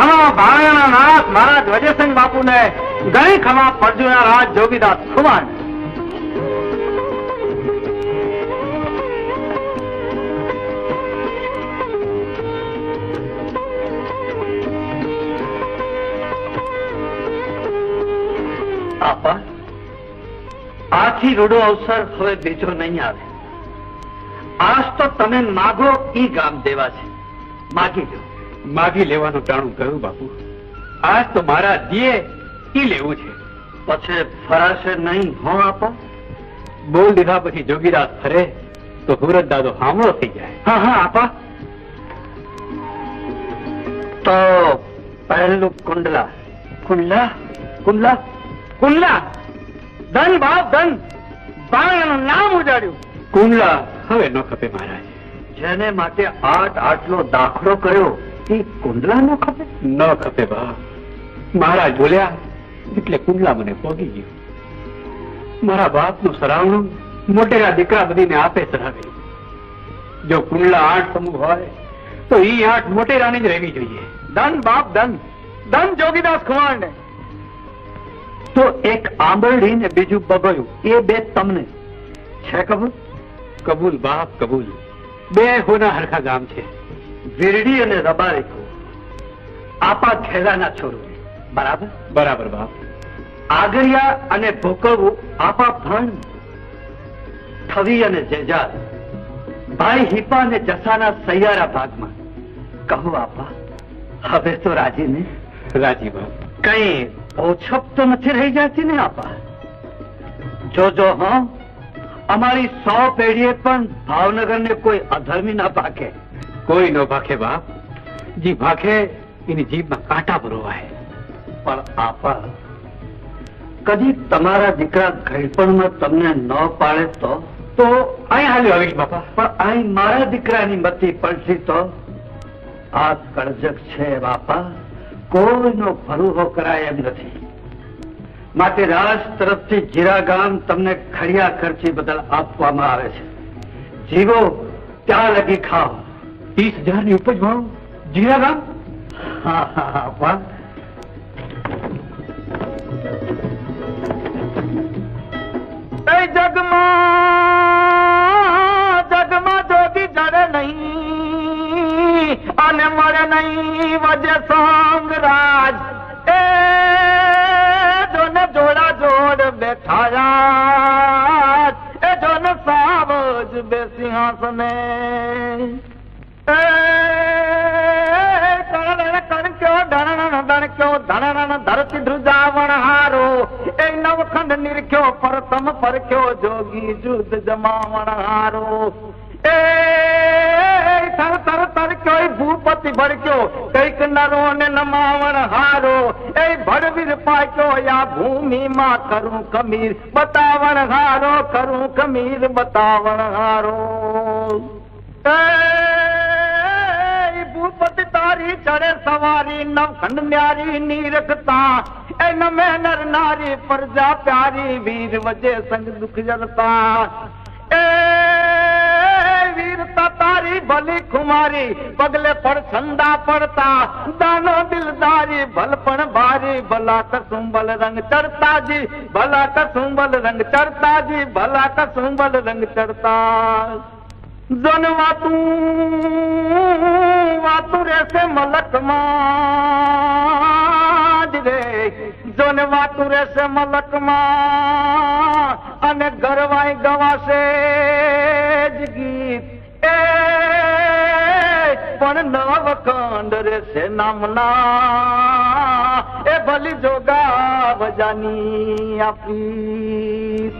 ખમા ભાણાના નાથ મહારાજ વજયસિંહ બાપુને ગણી ખમા પરજુના રાજ જોગીદાસ ખુમાન આપા, આથી રૂડો અવસર હવે બીજો નહીં આવે. આજ તો તમે માગો ઈ ગામ દેવા છે. માગી લો માગી લેવાનું ટાણું કહ્યું બાપુ. આજ તો મારા દિયે ઈ લેવું છે. પછી ફરાશે નહીં હો આપો. બોલ દીધા પછી જોગીરાજ ફરે તો હુરત દાદો હામળો થઈ જાય. હા હા આપા. તો પહેલું કુંડલા. કુંડલા? કુંડલા? કુંડલા? ધન બાપ ધન. બાણાનું નામ ઉજાડ્યું. કુંડલા હવે ન ખપે મહારાજ. જેને માટે આઠ આટલો દાખલો કર્યો કુંડલા ન ખપે? ન ખપે બા. મહારાજ બોલ્યા એટલે કુંડલા મને પોગી ગયું. મારા બાપનું સરાવણું મોટેરા દીકરા બધીને આપે સરાવે જો કુંડલા આઠ સમૂહ હોય તો ઈ આઠ મોટેરાની જ રહેવી જોઈએ. ધન બાપ ધન ધન જોગીદાસ ખુમાર તો એક આંબરડી ને બીજું બગડ્યું. એ બે તમને. છે કબૂલ? કબૂલ બાપ કબૂલ. બે હોના હરખા ગામ છે. વીરડી અને રબારી. આપા ખેલાના છોરો બરાબર? બરાબર બાપ. આગરિયા અને ભોકરવું આપા ભણ. થવી અને જેજાર ભાઈ હિપા અને જસાના સૈયારા ભાગમાં. કહો આપા હવે તો રાજી ને? રાજી બાપ. કઈ ઓછપ તો નથી રહી જતી ને આપા? જોજો હા. અમારી સો પેઢીએ પણ ભાવનગર ને કોઈ અધર્મી ના ભાખે. કોઈ નો ભાખે બાપ. જી ભાખે એની જીભમાં કાંટા ભરોવાય. પણ આપા કદી તમારા દીકરા ઘડપણમાં તમને ન પાડે તો? તો અહીં હાલ્યો આવીશ બાપા. પણ અહીં મારા દીકરાની મતી પડશે તો? આ કળજક છે બાપા. કોઈનો ભરૂહો કરાય એમ નથી. માટે રાજ તરફથી જીરા ગામ તમને ખડિયા ખર્ચી બદલ આપવામાં આવે છે. જીવો ત્યાં લગી ખાઓ. ત્રીસ હજારની ઉપજ ભાવ જીરા ગામ એ જગમાં જગમાં જોગી જડે નહીં અને મળે નહીં વજે સોંગ રાજ એ જોને જોડા જોડ બેઠાયા એ જોને સાવજ બે સિંહાસને એ भियो नमाव हारो ए भियो भूमि मां करूंमीर बता हारो करू खमीर बताव प्यारी न खंड न्यारी नीरख तां इन में नर नारी परजा प्यारी वीर वजे संग दुख जलता। ए वीरता तारी भली कुमारी पगले पर छंदा पड़ता। दानो दिलदारी भलपण बारी भला कसुम्बल रंग चढ़ता जी भला कसुम्बल रंग चढ़ता जी भला कसुम्बल रंग चढ़ता। જન વાતું વાતું રહેશે મલકમાં જ રે જન વાતું રહેશે મલકમાં અને ગરવાઈ ગવાશે જ ગીત એ પણ નવખંડ રહેશે નામના એ ભલી જોગા બજાની આપી